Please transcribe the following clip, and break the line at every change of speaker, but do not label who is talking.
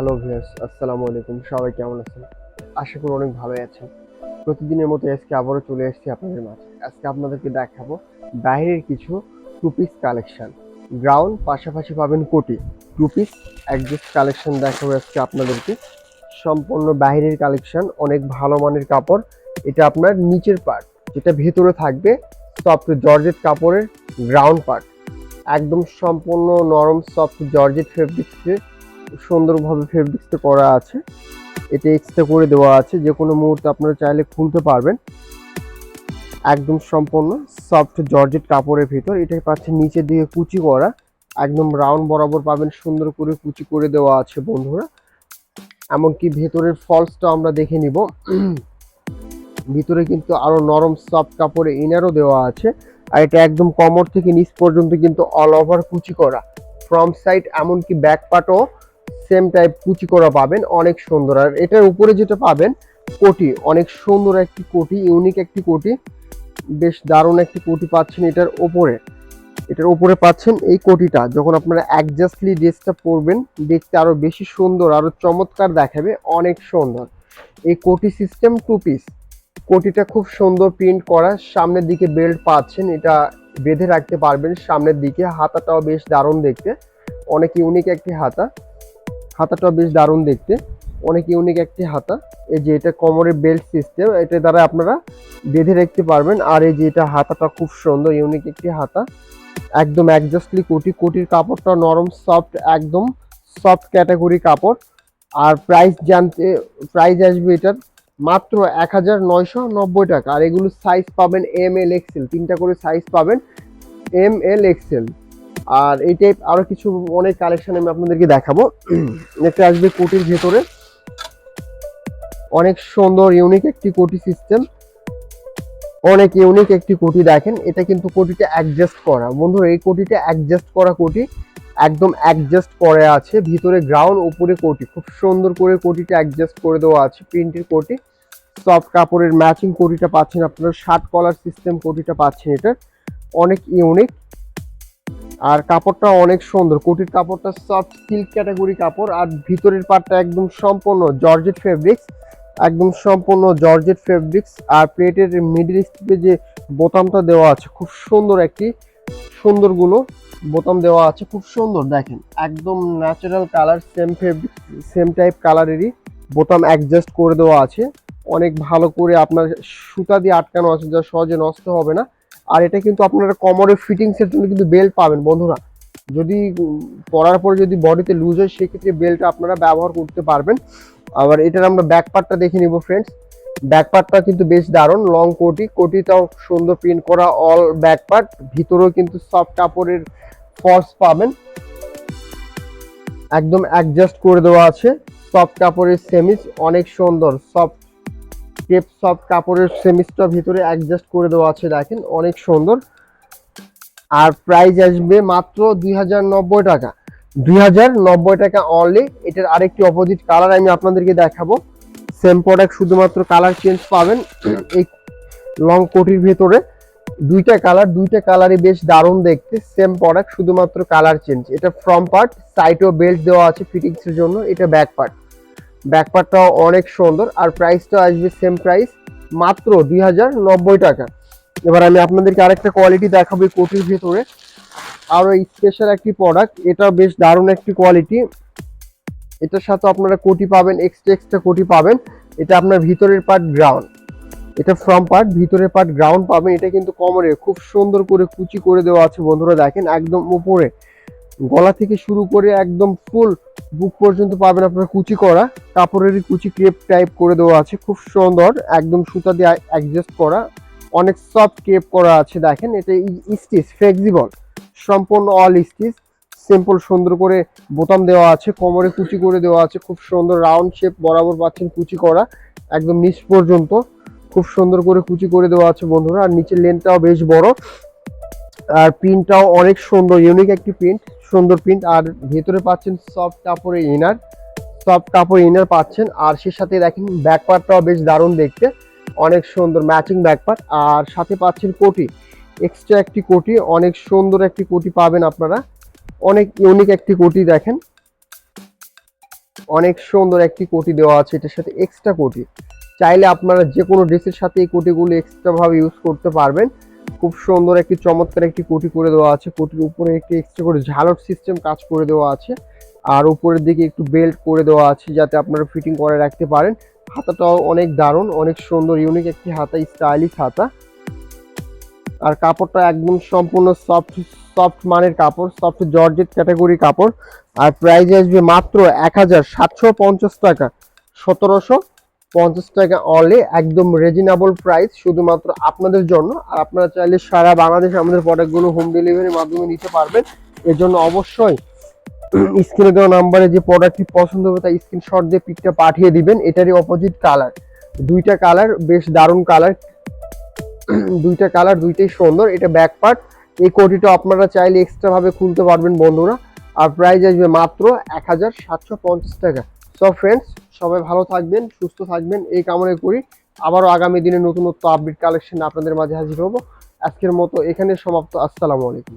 Hello viewers আসসালামু আলাইকুম। সবাই কেমন আছেন? আশা করি অনেক ভালোই আছেন। প্রতিদিনের মতো আজকে আবারও চলে এসেছি আপনাদের মাঝে। আজকে আপনাদেরকে দেখাবো বাইরের কিছু টু পিস কালেকশন গ্রাউন্ড পাশাপাশি পাবেন কোটি। টু পিস কালেকশন দেখাবো আজকে আপনাদেরকে। সম্পূর্ণ বাইরের কালেকশন অনেক ভালো মানের কাপড়। এটা আপনার নিচের পার্ট যেটা ভেতরে থাকবে সফট জর্জেট কাপড়ের গ্রাউন্ড পার্ট একদম সম্পূর্ণ নরম সফট জর্জেট ফেব্রিক্সে সুন্দরভাবে ফেব্রিক্সটা করা আছে। এটা এক্সট্রা করে দেওয়া আছে। যে কোনো মুহূর্তে আপনারা চাইলে খুলতে পারবেন। একদম সম্পূর্ণ সফট জর্জেট কাপড়ের ভিতর। এটা পাচ্ছেন নিচের দিকে কুচি করা। একদম রাউন্ড বরাবর পাবেন, সুন্দর করে কুচি করে দেওয়া আছে বন্ধুরা। এমনকি ভেতরের ফলসটা আমরা দেখে নিব। ভিতরে কিন্তু আরও নরম সফট কাপড়ে ইনারও দেওয়া আছে। আর এটা একদম কমর থেকে নিচ পর্যন্ত কিন্তু অল ওভার কুচি করা। ফ্রম সাইড এমনকি ব্যাক পার্টও সেম টাইপ কুচি করা পাবেন, অনেক সুন্দর। আর এটার উপরে যেটা পাবেন, কোটি। অনেক সুন্দর একটি কোটি ইউনিক একটি কোটি। বেশ দারুণ একটি কোটি পাচ্ছেন এটার ওপরে এটার উপরে পাচ্ছেন এই কোটিটা। যখন আপনারা অ্যাডজাস্টলি ড্রেসটা পরবেন, দেখতে আরও বেশি সুন্দর, আরও চমৎকার দেখাবে, অনেক সুন্দর। এই কোটি সিস্টেম টু পিস কোটিটা খুব সুন্দর প্রিন্ট করা, সামনের দিকে বেল্ট পাচ্ছেন, এটা বেঁধে রাখতে পারবেন, সামনের দিকে। হাতাটাও বেশ দারুণ দেখতে। অনেক ইউনিক একটি হাতা। হাতাটাও বেশ দারুণ দেখতে। অনেক ইউনিক একটি হাতা। এই যে এটা কোমরের বেল্ট সিস্টেম এটা দ্বারা আপনারা বেঁধে রাখতে পারবেন। আর এই যে এটা হাতাটা খুব সুন্দর ইউনিক একটি হাতা। একদম অ্যাডজাস্টলি কোটি, কোটির কাপড়টা নরম সফট একদম সফট ক্যাটাগরি কাপড়। আর প্রাইস জানতে প্রাইস আসবে এটার মাত্র এক হাজার নয়শো নব্বই টাকা। আর এগুলো সাইজ পাবেন এম এল এক্সেল তিনটা করে সাইজ পাবেন এম এল এক্সেল আর এই টাইপ আরও কিছু অনেক কালেকশন আমি আপনাদেরকে দেখাবো। একটা আসবে কোটির ভেতরে। অনেক সুন্দর ইউনিক একটি কোটি সিস্টেম অনেক ইউনিক একটি কোটি দেখেন, এটা কিন্তু কোটিটা অ্যাডজাস্ট করা। বন্ধুরা, এই কোটিটা অ্যাডজাস্ট করা কোটি একদম অ্যাডজাস্ট করে আছে। ভিতরে গ্রাউন্ড উপরে কোটি। খুব সুন্দর করে কোটিটা অ্যাডজাস্ট করে দেওয়া আছে প্রিন্টের কোটি। সফট কাপড়ের ম্যাচিং কোটিটা পাচ্ছেন আপনারা শার্ট কলার সিস্টেম কোটিটা পাচ্ছেন এটা। অনেক ইউনিক আর কাপড়টা অনেক সুন্দর। কোটির কাপড়টা সফট সিল্ক ক্যাটাগরি কাপড় আর ভিতরের পার্টটা একদম সম্পূর্ণ জর্জেট ফেব্রিক্স একদম সম্পূর্ণ জর্জেট ফেব্রিক্স আর প্লেটের মিডিল স্টিপে যে বোতামটা দেওয়া আছে, খুব সুন্দর একটি সুন্দরগুলো বোতাম দেওয়া আছে, খুব সুন্দর দেখেন, একদম natural colour same fabric same type কালারেরই বোতাম অ্যাডজাস্ট করে দেওয়া আছে। অনেক ভালো করে আপনার সুতা দিয়ে আটকানো আছে, যা সহজে নষ্ট হবে না। আর এটা কিন্তু আপনারা কোমরের ফিটিংসের জন্য কিন্তু বেল্ট পাবেন, বন্ধুরা। যদি পরার পরে যদি বডিতে লুজ হয়, সেক্ষেত্রে বেল্ট আপনারা ব্যবহার করতে পারবেন। আবার এটার আমরা ব্যাক পার্টটা দেখে নিব ফ্রেন্ডস ব্যাক পার্টটা কিন্তু বেশ দারুণ লং কোটি। কোটিটাও সুন্দর প্রিন্ট করা অল ব্যাক পার্ট ভিতরেও কিন্তু সফট কাপড়ের ফলস পাবেন। একদম অ্যাডজাস্ট করে দেওয়া আছে। সফট কাপড়ের সেমিস অনেক সুন্দর সফট টেপ সফট কাপড়ের সেমিসটা ভিতরে অ্যাডজাস্ট করে দেওয়া আছে, দেখেন অনেক সুন্দর। আর প্রাইস আসবে মাত্র দুই হাজার নব্বই টাকা। দুই হাজার নব্বই টাকা অনলি এটার আরেকটি অপোজিট কালার আমি আপনাদেরকে দেখাবো। সেম প্রোডাক্ট শুধুমাত্র কালার চেঞ্জ পাবেন এই লং কোটির ভেতরে। দুইটা কালার দুইটা কালারই বেশ দারুণ দেখতে। সেম প্রোডাক্ট শুধুমাত্র কালার চেঞ্জ এটা ফ্রম পার্ট সাইডও বেল্ট দেওয়া আছে ফিটিংসের জন্য। এটা ব্যাক পার্ট ব্যাক পার্টটাও অনেক সুন্দর আর প্রাইসটা আসবে সেম প্রাইস মাত্র দুই হাজার নব্বই টাকা। এবার আমি আপনাদেরকে আরেকটা কোয়ালিটি দেখাবো এই কোটির ভেতরে। আরও স্পেশাল একটি প্রোডাক্ট এটা বেশ দারুণ একটি কোয়ালিটি এটার সাথে আপনারা কোটি পাবেন এক্সট্রা এক্সট্রা কোটি পাবেন। এটা আপনার ভিতরের পার্ট গ্রাউন্ড এটা ফ্রম পার্ট ভিতরের পার্ট গ্রাউন্ড পাবেন। এটা কিন্তু কোমরে খুব সুন্দর করে কুচি করে দেওয়া আছে বন্ধুরা দেখেন, একদম উপরে। গলা থেকে শুরু করে একদম ফুল বুক পর্যন্ত পাবেন আপনার কুচি করা। কাপড়েরই কুচি ক্রেপ টাইপ করে দেওয়া আছে, খুব সুন্দর, একদম সুতা দিয়ে অ্যাডজাস্ট করা। অনেক সফট ক্রেপ করা আছে, দেখেন, এটা স্টিচ ফ্লেক্সিবল সম্পূর্ণ অল স্টিচ সিম্পল সুন্দর করে বোতাম দেওয়া আছে, কোমরে কুচি করে দেওয়া আছে, খুব সুন্দর রাউন্ড শেপ বরাবর পাচ্ছেন কুচি করা, একদম নিচ পর্যন্ত, খুব সুন্দর করে কুচি করে দেওয়া আছে বন্ধুরা, আর নিচের লেনটাও বেশ বড়, আর প্রিন্টটাও অনেক সুন্দর ইউনিক একটি প্রিন্ট সুন্দর প্রিন্ট আর ভেতরে পাচ্ছেন সফট কাপড়ের ইনার সফট কাপড় ইনার পাচ্ছেন, আর সে সাথে দেখেন ব্যাক পার্টটাও বেশ দারুণ দেখতে। অনেক সুন্দর ম্যাচিং ব্যাক পার্ট আর সাথে পাচ্ছেন কোটি এক্সট্রা একটি কোটি, অনেক সুন্দর একটি কোটি পাবেন আপনারা। অনেক ইউনিক একটি কোটি দেখেন। অনেক সুন্দর একটি কোটি দেওয়া আছে, এটার সাথে এক্সট্রা কোটি। চাইলে আপনারা যে কোনো ড্রেসের সাথে এই কোটিগুলো এক্সট্রা ভাবে ইউজ করতে পারবেন। খুব সুন্দর একটি চমৎকার একটি কোটি করে দেওয়া আছে। কোটির উপরে একটি এক্সট্রা করে ঝালর সিস্টেম কাজ করে দেওয়া আছে। আর উপরের দিকে একটু বেল্ট করে দেওয়া আছে যাতে আপনারা ফিটিং করে রাখতে পারেন। হাতাটাও অনেক দারুণ, অনেক সুন্দর ইউনিক একটি হাতা স্টাইলিশ হাতা। আর কাপড়টা একদম সম্পূর্ণ সফট সফট মানের কাপড় সফট জর্জেট ক্যাটাগরি কাপড়। আর প্রাইস আসবে মাত্র এক হাজার সাতশো পঞ্চাশ টাকা, সতেরোশো। পঞ্চাশ টাকা অনলি একদম রিজনেবল প্রাইস শুধুমাত্র আপনাদের জন্য। আর আপনারা চাইলে সারা বাংলাদেশে আমাদের প্রোডাক্টগুলো হোম ডেলিভারির মাধ্যমে নিতে পারবেন। এর জন্য অবশ্যই স্ক্রিনে দেওয়া নাম্বারে যে প্রোডাক্টটি পছন্দ হবে তাই স্ক্রিনশট দিয়ে পিকটা পাঠিয়ে দিবেন। এটারই অপোজিট কালার দুইটা কালার বেশ দারুণ কালার দুইটা কালার দুইটাই সুন্দর। এটা ব্যাক পার্ট এই কোটিটা আপনারা চাইলে এক্সট্রাভাবে খুলতে পারবেন বন্ধুরা। আর প্রাইস আসবে মাত্র এক হাজার সাতশো পঞ্চাশ টাকা। সো ফ্রেন্ডস সবাই ভালো থাকবেন, সুস্থ থাকবেন, এই কামনে করি। আবারও আগামী দিনে নতুনত্ব আপডেট কালেকশন আপনাদের মাঝে হাজির হব। আজকের মতো এখানে সমাপ্ত। আসসালামু আলাইকুম।